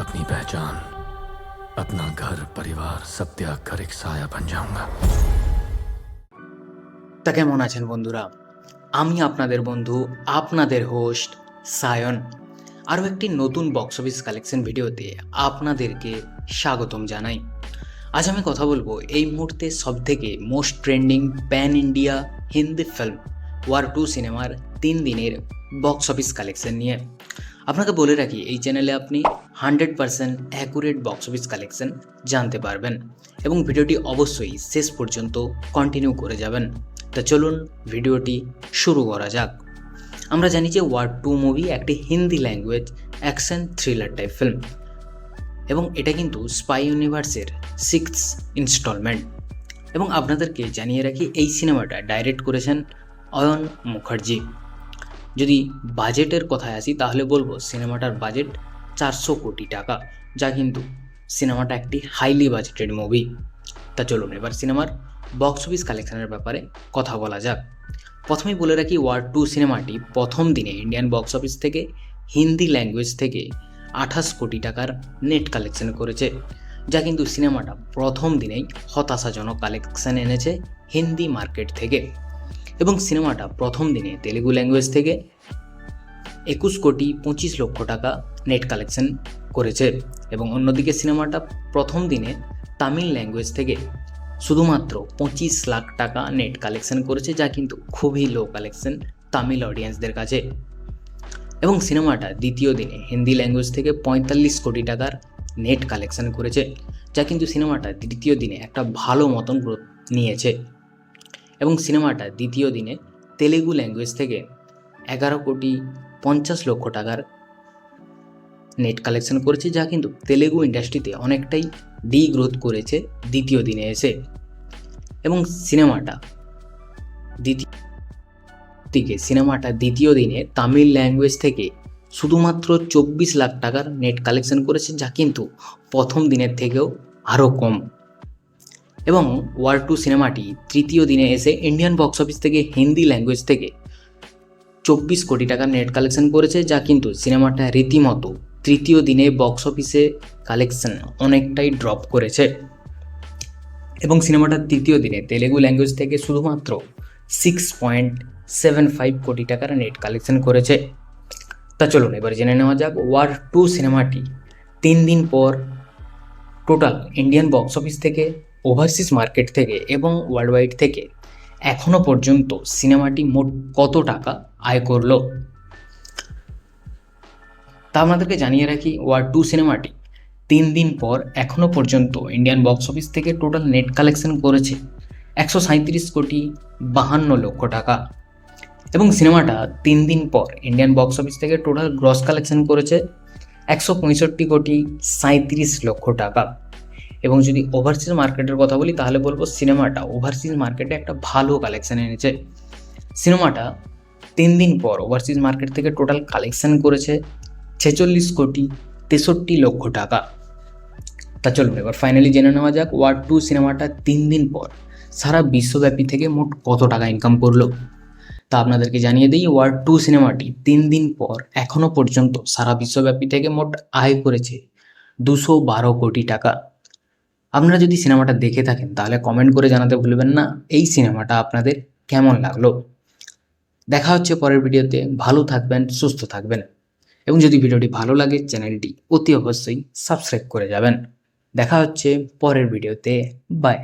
अपनी पहचान अपना घर परिवार सब त्याग कर एक साया बन जाऊंगा তা কেমন আছেন বন্ধুরা আমি আপনাদের বন্ধু আপনাদের হোস্ট সায়ন আরও একটি নতুন বক্স অফিস কালেকশন ভিডিওতে আপনাদেরকে স্বাগতম জানাই আজ আমি কথা বলবো এই মুহূর্তে সবথেকে most trending pan India Hindi film War two সিনেমার তিন দিনের বক্স অফিস কালেকশন নিয়ে আপনাকে বলে রাখি এই চ্যানেলে আপনি hundred percent accurate box office collection জানতে পারবেন এবং ভিডিওটি অবশ্যই শেষ পর্যন্ত কন্টিনিউ করে যাবেন। তা চলুন ভিডিওটি শুরু করা যাক। আমরা জানি যে ওয়ার টু মুভি একটি Hindi language action thriller type film এবং এটা কিন্তু স্পাই ইউনিভার্সের সিক্স ইনস্টলমেন্ট এবং আপনাদেরকে জানিয়ে রাখি, এই সিনেমাটা ডাইরেক্ট করেছেন অয়ন মুখার্জি। যদি বাজেটের কথায় আসি, তাহলে বলব, সিনেমাটার বাজেট চারশো কোটি টাকা। যা কিন্তু সিনেমাটা একটি হাইলি বাজেটেড মুভি তা চলুন এবার সিনেমার বক্স অফিস কালেকশনের ব্যাপারে কথা বলা যাক। প্রথমেই বলে রাখি ওয়ার টু সিনেমাটি প্রথম দিনে ইন্ডিয়ান বক্স অফিস থেকে হিন্দি ল্যাঙ্গুয়েজ থেকে আঠাশ কোটি টাকার নেট কালেকশন করেছে। যা কিন্তু সিনেমাটা প্রথম দিনেই হতাশাজনক কালেকশন এনেছে হিন্দি মার্কেট থেকে। এবং সিনেমাটা প্রথম দিনে তেলেগু ল্যাঙ্গুয়েজ থেকে একুশ কোটি পঁচিশ লক্ষ টাকা নেট কালেকশন করেছে এবং অন্যদিকে সিনেমাটা প্রথম দিনে তামিল ল্যাঙ্গুয়েজ থেকে শুধুমাত্র পঁচিশ লাখ টাকা নেট কালেকশন করেছে, যা কিন্তু খুবই লো কালেকশন তামিল অডিয়েন্সদের কাছে। এবং সিনেমাটা দ্বিতীয় দিনে হিন্দি ল্যাঙ্গুয়েজ থেকে পঁয়তাল্লিশ কোটি টাকার নেট কালেকশন করেছে, যা কিন্তু সিনেমাটা দ্বিতীয় দিনে একটা ভালো মতন গ্রোথ নিয়েছে। এবং সিনেমাটা দ্বিতীয় দিনে তেলেগু ল্যাঙ্গুয়েজ থেকে এগারো কোটি পঞ্চাশ লক্ষ টাকার নেট কালেকশন করেছে, যা কিন্তু তেলেগু ইন্ডাস্ট্রিতে অনেকটাই ডি গ্রোথ করেছে দ্বিতীয় দিনে এসে। এবং সিনেমাটা দ্বিতীয় দিকে সিনেমাটা দ্বিতীয় দিনে তামিল ল্যাঙ্গুয়েজ থেকে শুধুমাত্র চব্বিশ লাখ টাকার নেট কালেকশন করেছে, যা কিন্তু প্রথম দিনের থেকেও আরও কম। এবং ওয়ার টু সিনেমাটি তৃতীয় দিনে এসে ইন্ডিয়ান বক্স অফিস থেকে হিন্দি ল্যাঙ্গুয়েজ থেকে চব্বিশ কোটি টাকার নেট কালেকশন করেছে, যা কিন্তু সিনেমাটা রীতিমতো তৃতীয় দিনে বক্স অফিসে কালেকশন অনেকটাই ড্রপ করেছে। এবং সিনেমাটার তৃতীয় দিনে তেলেগু ল্যাঙ্গুয়েজ থেকে শুধুমাত্র সিক্স পয়েন্ট সেভেন ফাইভ কোটি টাকার নেট কালেকশন করেছে। তা চলুন, এবার জেনে নেওয়া যাক ওয়ার টু সিনেমাটি তিন দিন পর টোটাল ইন্ডিয়ান বক্স অফিস থেকে ওভারসিজ মার্কেট থেকে এবং ওয়ার্ল্ড ওয়াইড থেকে এখনও পর্যন্ত সিনেমাটি মোট কত টাকা আয় করল। তা আপনাদেরকে জানিয়ে রাখি, ওয়ার টু সিনেমাটি তিন দিন পর এখনও পর্যন্ত ইন্ডিয়ান বক্স অফিস থেকে টোটাল নেট কালেকশন করেছে একশো সাঁত্রিশ কোটি বাহান্ন লক্ষ টাকা। এবং সিনেমাটা তিন দিন পর ইন্ডিয়ান বক্স অফিস থেকে টোটাল গ্রস কালেকশন করেছে একশো পঁয়ষট্টি কোটি সাঁত্রিশ লক্ষ টাকা। এবং যদি ওভারসিজ মার্কেটের কথা বলি, তাহলে বলব সিনেমাটা ওভারসিজ মার্কেটে একটা ভালো কালেকশন এনেছে। সিনেমাটা তিন দিন পর ওভারসিজ মার্কেট থেকে টোটাল কালেকশন করেছে ছেচল্লিশ কোটি তেষট্টি লক্ষ টাকা। তা চলুন, এবার ফাইনালি জেনে নেওয়া যাক ওয়ার টু সিনেমাটা তিন দিন পর সারা বিশ্বব্যাপী থেকে মোট কত টাকা ইনকাম করল। তা আপনাদেরকে জানিয়ে দিই ওয়ার টু সিনেমাটি তিন দিন পর এখনও পর্যন্ত সারা বিশ্বব্যাপী থেকে মোট আয় করেছে দুশো বারো কোটি টাকা। আপনারা যদি সিনেমাটা দেখে থাকেন, তাহলে কমেন্ট করে জানাতে ভুলবেন না, এই সিনেমাটা আপনাদের কেমন লাগল? দেখা হচ্ছে পরের ভিডিওতে। ভালো থাকবেন, সুস্থ থাকবেন। এবং যদি ভিডিওটি ভালো লাগে, চ্যানেলটি অতি অবশ্যই সাবস্ক্রাইব করে যাবেন। দেখা হচ্ছে পরের ভিডিওতে। বাই।